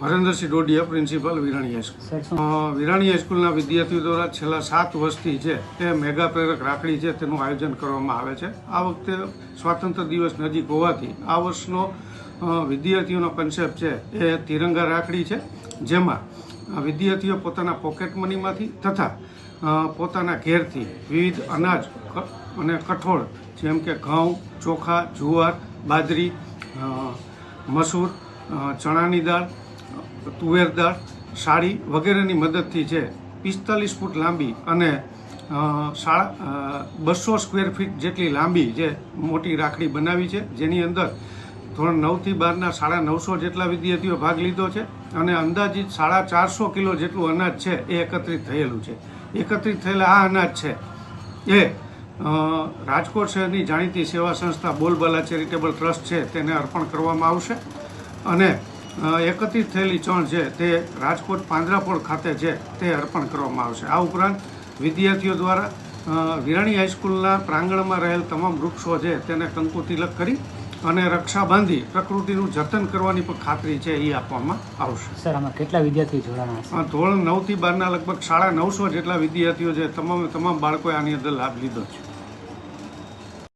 Harendrasinh Dodiya principal Virani high school Virani હાઈસ્કૂલના વિદ્યાર્થીઓ દ્વારા છેલ્લા સાત વર્ષથી છે તે મેગા પ્રેરક રાખડી છે તેનું આયોજન કરવામાં આવે છે. આ વખતે સ્વાતંત્ર્ય દિવસ નજીક હોવાથી આ વર્ષનો વિદ્યાર્થીઓનો કન્સેપ્ટ છે એ તિરંગા રાખડી છે જેમાં વિદ્યાર્થીઓ પોતાના પોકેટ મનીમાંથી તથા પોતાના ઘેરથી વિવિધ અનાજ અને કઠોળ જેમ કે ઘઉં ચોખા જુવાર બાજરી મસૂર ચણાની દાળ તુવેર દાળ સાડી વગેરેની મદદથી છે પિસ્તાલીસ ફૂટ લાંબી અને સાડા બસો સ્ક્વેર ફીટ જેટલી લાંબી જે મોટી રાખડી બનાવી છે, જેની અંદર ધોરણ નવથી બારના સાડા નવસો જેટલા વિદ્યાર્થીઓ ભાગ લીધો છે અને અંદાજિત સાડા ચારસો કિલો જેટલું અનાજ છે એ એકત્રિત થયેલું છે. એકત્રિત થયેલા આ અનાજ છે એ રાજકોટ શહેરની જાણીતી સેવા સંસ્થા બોલબાલા ચેરિટેબલ ટ્રસ્ટ છે, તેને અર્પણ કરવામાં આવશે અને એકત્રિત થયેલી ચણ છે તે રાજકોટ પાંજરાપોળ ખાતે છે તે અર્પણ કરવામાં આવશે. આ ઉપરાંત વિદ્યાર્થીઓ દ્વારા વિરાણી હાઈસ્કૂલના પ્રાંગણમાં રહેલ તમામ વૃક્ષો છે તેને કંકુ તિલક કરી અને રક્ષા બાંધી પ્રકૃતિનું જતન કરવાની પણ ખાતરી છે એ આપવામાં આવશે. સર આમાં કેટલા વિદ્યાર્થીઓ જોડાણા ધોરણ નવથી બારના લગભગ સાડા નવસો જેટલા વિદ્યાર્થીઓ છે. તમામે તમામ બાળકોએ આની અંદર લાભ લીધો છે.